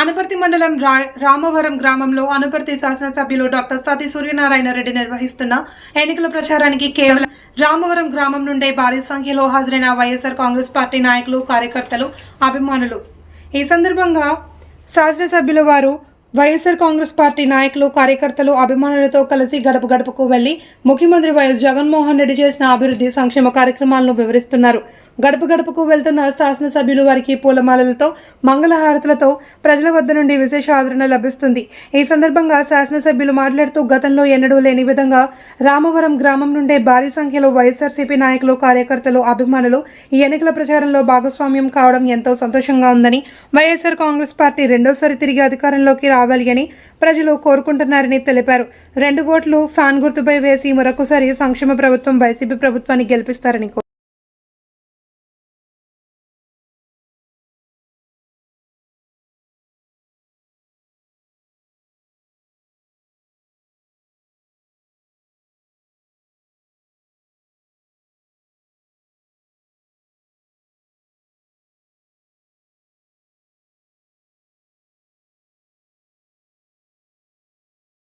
అనపర్తి మండలం రామవరం గ్రామంలో అనపర్తి శాసనసభ్యులు డాక్టర్ సతీ సూర్యనారాయణ రెడ్డి నిర్వహిస్తున్న ఎన్నికల ప్రచారానికి కేవలం రామవరం గ్రామం నుండే భారీ సంఖ్యలో హాజరైన వైఎస్ఆర్ కాంగ్రెస్ పార్టీ నాయకులు కార్యకర్తలు అభిమానులు. ఈ సందర్భంగా శాసనసభ్యుల వారు వైఎస్ఆర్ కాంగ్రెస్ పార్టీ నాయకులు కార్యకర్తలు అభిమానులతో కలిసి గడప గడపకు వెళ్ళి ముఖ్యమంత్రి వైఎస్ జగన్మోహన్ రెడ్డి చేసిన అభివృద్ధి సంక్షేమ కార్యక్రమాలను వివరిస్తున్నారు. గడప గడపకు వెళ్తున్న శాసనసభ్యులు వారికి పూలమాలలతో మంగళహారతులతో ప్రజల వద్ద నుండి విశేష ఆదరణ లభిస్తుంది. ఈ సందర్భంగా శాసనసభ్యులు మాట్లాడుతూ గతంలో ఎన్నడూ లేని విధంగా రామవరం గ్రామం నుండే భారీ సంఖ్యలో వైఎస్ఆర్సీపీ నాయకులు కార్యకర్తలు అభిమానులు ఈ ఎన్నికల ప్రచారంలో భాగస్వామ్యం కావడం ఎంతో సంతోషంగా ఉందని వైఎస్ఆర్ కాంగ్రెస్ పార్టీ రెండోసారి తిరిగి అధికారంలోకి రావాలి అని ప్రజలు కోరుకుంటున్నారని తెలిపారు. రెండు ఓట్లు ఫ్యాన్ గుర్తుపై వేసి మరొకసారి సంక్షేమ ప్రభుత్వం వైసీపీ ప్రభుత్వాన్ని గెలిపిస్తారని